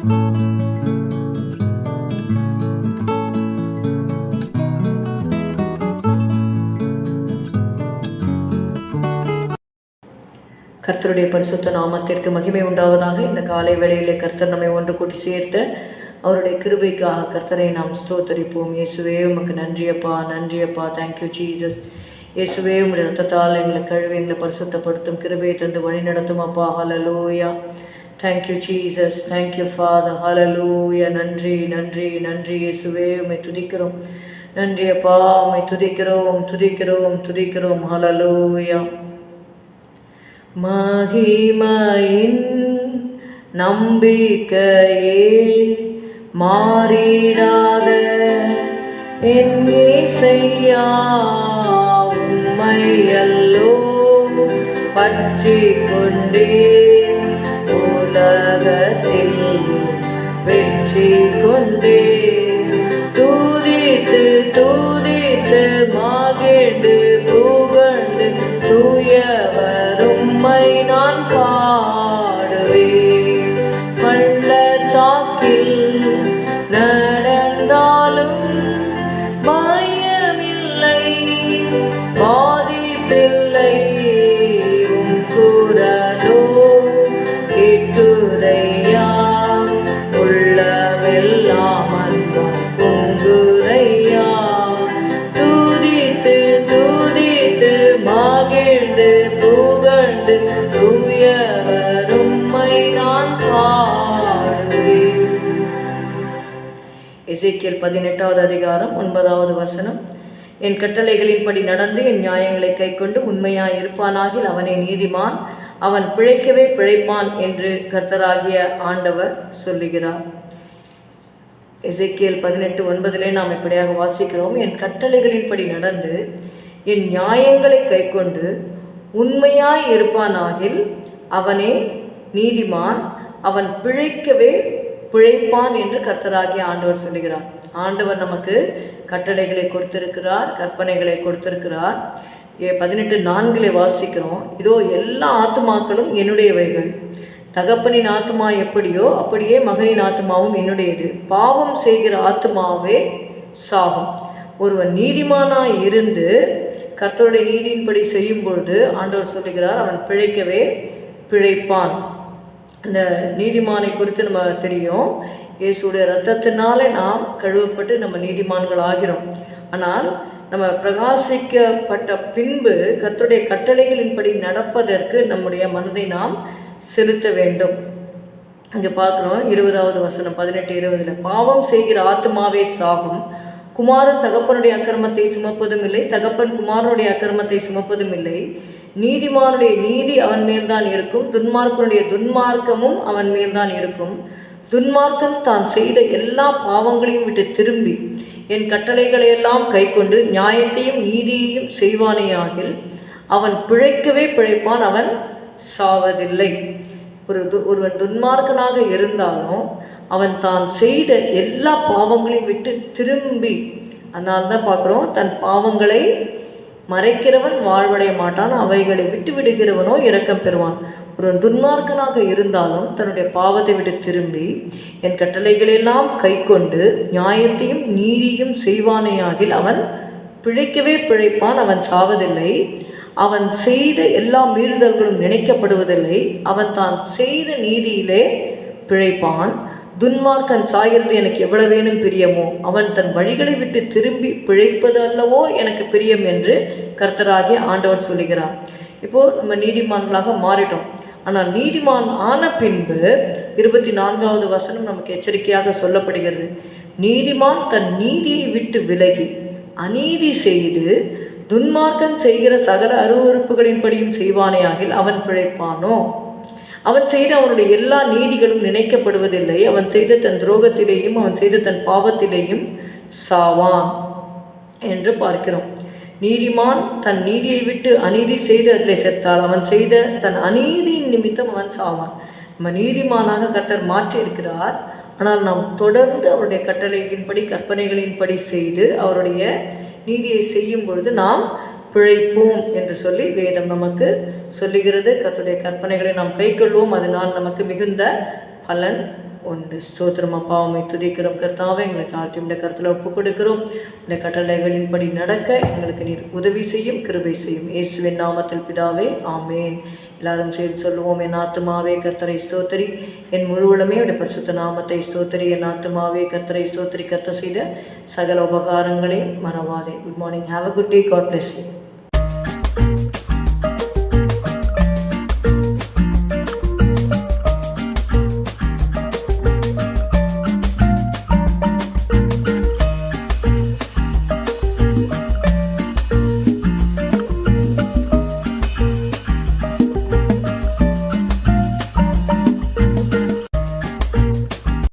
கர்த்தருடைய பரிசுத்த நாமத்திற்கு மகிமை உண்டாவதாக இந்த காலை வேளையிலே கர்த்தர் நம்மை ஒன்று கூட்டி சேர்த்து அவருடைய கிருபைக்காக கர்த்தரை நாம் ஸ்தோத்தரிப்போம். இயேசுவே உமக்கு நன்றியப்பா நன்றியப்பா தேங்க்யூ ஜீசஸ் இயேசுவே உங்களுடைய ரத்தத்தால் எங்களை கழுவி எங்களை பரிசுத்தப்படுத்தும் கிருபையை தந்து வழி நடத்தும் அப்பா. Hallelujah thank you Jesus thank you father hallelujah நன்றி நன்றி நன்றி இயேசுவே உமை துதிக்கிறோம் நன்றி அப்பா உமை துதிக்கிறோம் துதிக்கிறோம் துதிக்கிறோம் ஹலலூயா மகிமையின் நம்பிக்கையே மாறிடாத என் செய்யா உண்மையல்லோ பற்றி கொண்டே உலகத்தில் வெற்றி கொண்டே எசேக்கியல் பதினெட்டாவது அதிகாரம் ஒன்பதாவது வசனம். என் கட்டளைகளின்படி நடந்து என் நியாயங்களை கைக்கொண்டு உண்மையாய் இருப்பானாகில் அவனை நீதிமான். அவன் பிழைக்கவே பிழைப்பான் என்று கர்த்தராகிய ஆண்டவர் சொல்லுகிறார். எசேக்கியல் பதினெட்டு ஒன்பதிலே நாம் இப்படியாக வாசிக்கிறோம். என் கட்டளைகளின்படி நடந்து என் நியாயங்களை கைக்கொண்டு உண்மையாய் இருப்பானாகில் அவனே நீதிமான். அவன் பிழைக்கவே பிழைப்பான் என்று கர்த்தராகிய ஆண்டவர் சொல்லுகிறார். ஆண்டவர் நமக்கு கட்டளைகளை கொடுத்திருக்கிறார் கற்பனைகளை கொடுத்திருக்கிறார். ஏ பதினெட்டு நான்கிலே வாசிக்கிறோம். இதோ எல்லா ஆத்துமாக்களும் என்னுடையவைகள். தகப்பனின் ஆத்துமா எப்படியோ அப்படியே மகனின் ஆத்துமாவும் என்னுடையது. பாவம் செய்கிற ஆத்துமாவே சாகும். ஒருவன் நீதிமானாய் இருந்து கர்த்தருடைய நீதியின்படி செய்யும் பொழுது ஆண்டவர் சொல்லுகிறார் அவன் பிழைக்கவே பிழைப்பான். இந்த நீதிமானை குறித்து நம்ம தெரியும். இயேசுடைய ரத்தத்தினாலே நாம் கழுவப்பட்டு நம்ம நீதிமான்கள் ஆகிறோம். ஆனால் நம்ம பிரகாசிக்கப்பட்ட பின்பு கத்துடைய கட்டளைகளின்படி நடப்பதற்கு நம்முடைய மனதை நாம் செலுத்த வேண்டும். இங்கே பார்க்குறோம் இருபதாவது வசனம் பதினெட்டு இருபதில் பாவம் செய்கிற ஆத்மாவே சாகும். குமாரன் தகப்பனுடைய அக்கிரமத்தை சுமப்பதும் இல்லை தகப்பன் குமாரனுடைய அக்கிரமத்தை சுமப்பதும் இல்லை. நீதிமானுடைய நீதி அவன் மேல்தான் இருக்கும். துன்மார்க்கனுடைய துன்மார்க்கமும் அவன் மேல்தான் இருக்கும். துன்மார்க்கன் தான் செய்த எல்லா பாவங்களையும் விட்டு திரும்பி என் கட்டளைகளையெல்லாம் கைக்கொண்டு நியாயத்தையும் நீதியையும் செய்வானேயாகில் அவன் பிழைக்கவே பிழைப்பான் அவன் சாவதில்லை. ஒரு து ஒருவன் துன்மார்க்கனாக இருந்தாலும் அவன் தான் செய்த எல்லா பாவங்களையும் விட்டு திரும்பி அதனால தான் பார்க்குறோம் தன் பாவங்களை மறைக்கிறவன் வாழ்வடைய மாட்டான் அவைகளை விட்டு விடுகிறவனோ இரக்கம் பெறுவான். ஒரு துன்மார்க்கனாக இருந்தாலும் தன்னுடைய பாவத்தை விட்டு திரும்பி என் கட்டளைகளெல்லாம் கைக்கொண்டு நியாயத்தையும் நீதியும் செய்வானேயாகில் அவன் பிழைக்கவே பிழைப்பான் அவன் சாவதில்லை. அவன் செய்த எல்லா மீறுதல்களும் நினைக்கப்படுவதில்லை. அவன் தான் செய்த நீதியிலே பிழைப்பான். துன்மார்க்கன் சாகிறது எனக்கு எவ்வளவேனும் பிரியமோ அவன் தன் வழிகளை விட்டு திரும்பி பிழைப்பது அல்லவோ எனக்கு பிரியம் என்று கர்த்தராகிய ஆண்டவர் சொல்லுகிறார். இப்போது நம்ம நீதிமான்களாக மாறிட்டோம். ஆனால் நீதிமான் ஆன பின்பு இருபத்தி நான்காவது வசனம் நமக்கு எச்சரிக்கையாக சொல்லப்படுகிறது. நீதிமான் தன் நீதியை விட்டு விலகி அநீதி செய்து துன்மார்க்கன் செய்கிற சகல அருவறுப்புகளின்படியும் செய்வானேயாகில் அவன் பிழைப்பானோ? அவன் செய்த அவனுடைய எல்லா நீதிகளும் நினைக்கப்படுவதில்லை. அவன் செய்த தன் துரோகத்திலேயும் அவன் செய்த தன் பாவத்திலேயும் சாவான் என்று பார்க்கிறோம். நீதிமான் தன் நீதியை விட்டு அநீதி செய்து அதில் செத்தால் அவன் செய்த தன் அநீதியின் நிமித்தம் அவன் சாவான். நம்ம நீதிமானாக கர்த்தர் மாற்றி இருக்கிறார் ஆனால் நாம் தொடர்ந்து அவருடைய கட்டளையின்படி கற்பனைகளின்படி செய்து அவருடைய நீதியை செய்யும் பொழுது நாம் பிழைப்போம் என்று சொல்லி வேதம் நமக்கு சொல்லுகிறது. கத்துடைய கற்பனைகளை நாம் கைக்கொள்வோம். அதனால் நமக்கு மிகுந்த பலன் உண்டு. ஸ்தோத்திரம். அப்பாவை துதிக்கிறோம். கர்த்தாவை எங்களை தாழ்த்தி இந்த கருத்தில் ஒப்பு கொடுக்கிறோம் இந்த கட்டளைகளின்படி நடக்க எங்களுக்கு நீர் உதவி செய்யும் கிருபை செய்யும். இயேசுவின் நாமத்தில் பிதாவே ஆமேன். எல்லாரும் சேர்ந்து சொல்லுவோம் என் ஆத்துமாவே கர்த்தரை ஸ்தோத்திரி. என் முழுவலுமே உடைய பரிசுத்த நாமத்தை ஸ்தோத்திரி. என் ஆத்துமாவே கர்த்தரை ஸ்தோத்திரி. கர்த்த செய்த சகல உபகாரங்களையும் மறவாதே. Good morning have a good day God bless you